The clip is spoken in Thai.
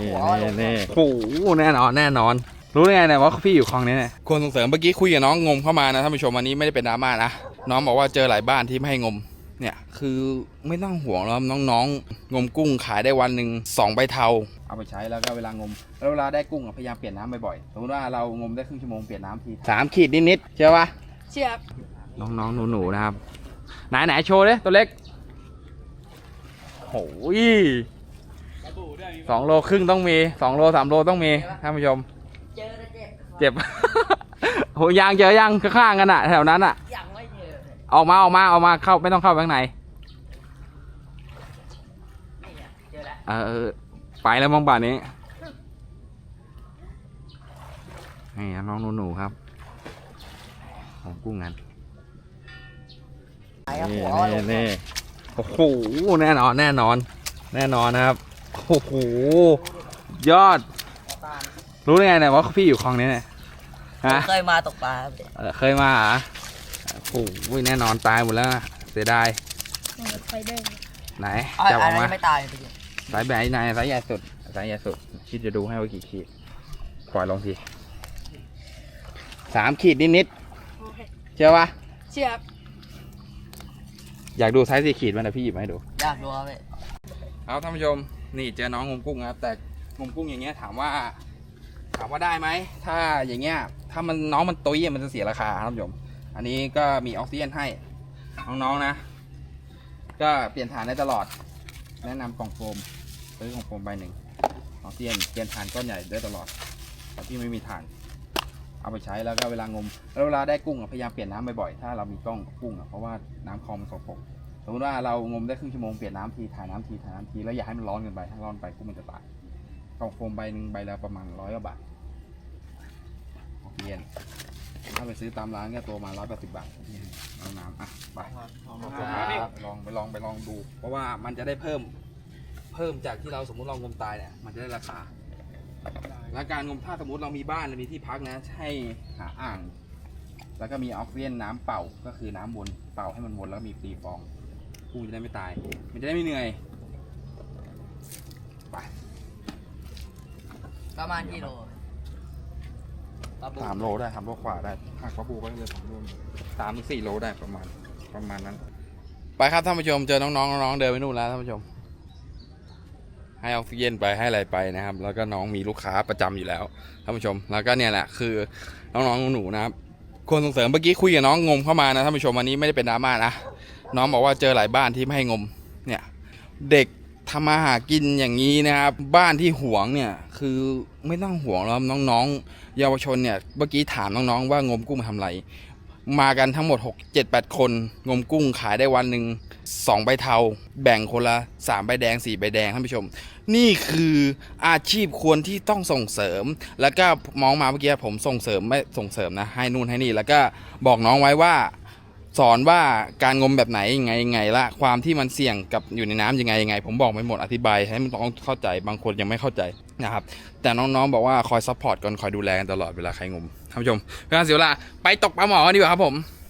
หัวนี่นี่โอ้โหแน่นอนแน่นอน รู้ได้ไงเนี่ยว่าพี่อยู่คลองนี้เนี่ยควรส่งเสริมเมื่อกี้คุยกับน้องงมเข้ามานะท่านผู้ชมอันนี้ไม่ได้เป็นดราม่านะน้องบอกว่าเจอหลายบ้านที่ไม่ให้งมเนี่ยคือไม่ต้องห่วงแล้วน้องๆ งมกุ้งขายได้วันหนึ่งสองใบเทา เอาไปใช้แล้วก็เวลางม แล้วเวลาได้กุ้งอะพยายามเปลี่ยนน้ำบ่อยๆสมมติว่าเรางมได้ครึ่งชั่วโมงเปลี่ยนน้ำทีสามขีดนิดๆเชื่อปะเชียบน้องๆหนูๆนะครับ ไหนไหนโชว์เลยตัวเล็กโอ้ย สองโลครึ่งต้องมีสองโลสามโลต้องมีท่านผู้ชม เจอแล้วเจ็บเจ็บ โหยางเจอยังข้างๆกันอะแถวนั้นอะยังไม่เจอเลยออกมาออกมาออกมาเข้าไม่ต้องเข้าไปข้างในนี่ไงเจอแล้วเออไปแล้วมองป่านนี้นี่น้องหนูๆครับ ของกุ้งกันไหนอะนี่หัวลนี่งนี่โอ้โหแน่นอนแน่นอน แน่นอนนะครับ โอ้โหยอดตามรู้ได้ไงเนี่ยว่าพี่อยู่คลองนี้เนี่ยฮะเคยมาตกปลาครับเออเคยมาเหรอโอ้โหแน่นอนตายหมดแล้วนะเสียดายไปเด้งไหนอ๋อจับออัอนกนั้นมายังไม่ตายไปดิสายแบบไหนสายใหญ่สุดสายใหญ่สุดคิดจะดูให้ว่ากี่ขีดปล่อยลงทีสามขีดนิดๆเชื่อปะเชียบอยากดูไซส์สี่ขีดมันนะพี่หยิบมาให้ดู อยากดูครับพี่ ครับท่านผู้ชม นี่เจอน้องงมกุ้งครับ แต่งมกุ้งอย่างเงี้ยถามว่าถามว่าได้ไหม ถ้าอย่างเงี้ย ถ้ามันน้องมันตุยมันจะเสียราคาครับผมอันนี้ก็มีออกซิเจนให้น้องๆนะ ก็เปลี่ยนฐานได้ตลอด แนะนำกล่องโฟมซื้อกล่องโฟมใบหนึ่งออกซิเจนเปลี่ยนฐานก้อนใหญ่ได้ตลอดแต่ที่ไม่มีฐาน เอาไปใช้แล้วก็เวลางมแล้วเวลาได้กุ้งพยายามเปลี่ยนน้ำบ่อยๆถ้าเรามีกล้องกุ้งเพราะว่าน้ำคลองมันสกปรก มมติว่าเรางมได้ครึ่งชั่วโมงเปลี่ยนน้ำทีถ่ายน้ำทีถ่ายน้ำทีแล้วอย่าให้มันร้อนเกินไปถ้าร้อนไปกุ้งมันจะตายกล่องโฟมใบหนึ่งใบละประมาณร้อยกว่าบาทออกซิเจนถ้าไปซื้อตามร้านก็ตัวมาร้อยแปดสิบบาทเอาน้ำอะไปลองไปลองไปลองดู เพราะว่ามันจะได้เพิ่มเพิ่มจากที่เราสมมุติเรางมตายเนี่ยมันจะได้ราคาและการงมถ้าสมมติเรามีบ้านหรือมีที่พักนะให้หาอ่าง แล้วก็มีออกซิเจนน้ำเป่าก็คือน้ำวนเป่าให้มันวนแล้วมีฟรีฟอง กุ้งจะได้ไม่ตาย มันจะได้ไม่เหนื่อยไปประมาณกี่โลปลาบูสามโลได้สามโลกว่าได้หักปลาบูก็เลยสามโลสามถึงสี่โลได้ประมาณประมาณนั้น ไปครับท่านผู้ชมเจอน้องๆน้องๆเดินไปนู่นแล้วท่านผู้ชม ให้ออกซิเจนไปให้อะไรไปนะครับ แล้วก็น้องมีลูกค้าประจำอยู่แล้วท่านผู้ชม แล้วก็เนี่ยแหละคือน้องๆหนูๆนะครับควรส่งเสริมเมื่อกี้คุยกับน้องงมเข้ามานะท่านผู้ชมอันนี้ไม่ได้เป็นดราม่านะ น้องบอกว่าเจอหลายบ้านที่ไม่ให้งมเนี่ยเด็กทำมาหากินอย่างนี้นะครับ บ้านที่หวงเนี่ยคือไม่ต้องห่วงแล้วน้องๆ เยาวชนเนี่ยเมื่อกี้ถามน้องๆว่างมกุ้งมาทำไรมากันทั้งหมด 6 7 8 คน งมกุ้งขายได้วันหนึ่ง2ใบเทา แบ่งคนละ 3 ใบแดง 4 ใบแดงท่านผู้ชม นี่คืออาชีพควรที่ต้องส่งเสริม แล้วก็มองมาเมื่อกี้ผมส่งเสริมไม่ส่งเสริมนะ ให้นู่นให้นี่ แล้วก็บอกน้องไว้ว่า สอนว่าการงมแบบไหนยังไงยังไงละความที่มันเสี่ยงกับอยู่ในน้ำยังไงยังไง ผมบอกไปหมดอธิบายให้มันต้องเข้าใจบางคนยังไม่เข้าใจนะครับแต่น้องๆบอกว่าคอยซัพพอร์ตกันคอยดูแลกันตลอดเวลาใครงมท่านผู้ชมเพื่อนเสียเวลาไปตกปลาหมอกันดีกว่าครับผม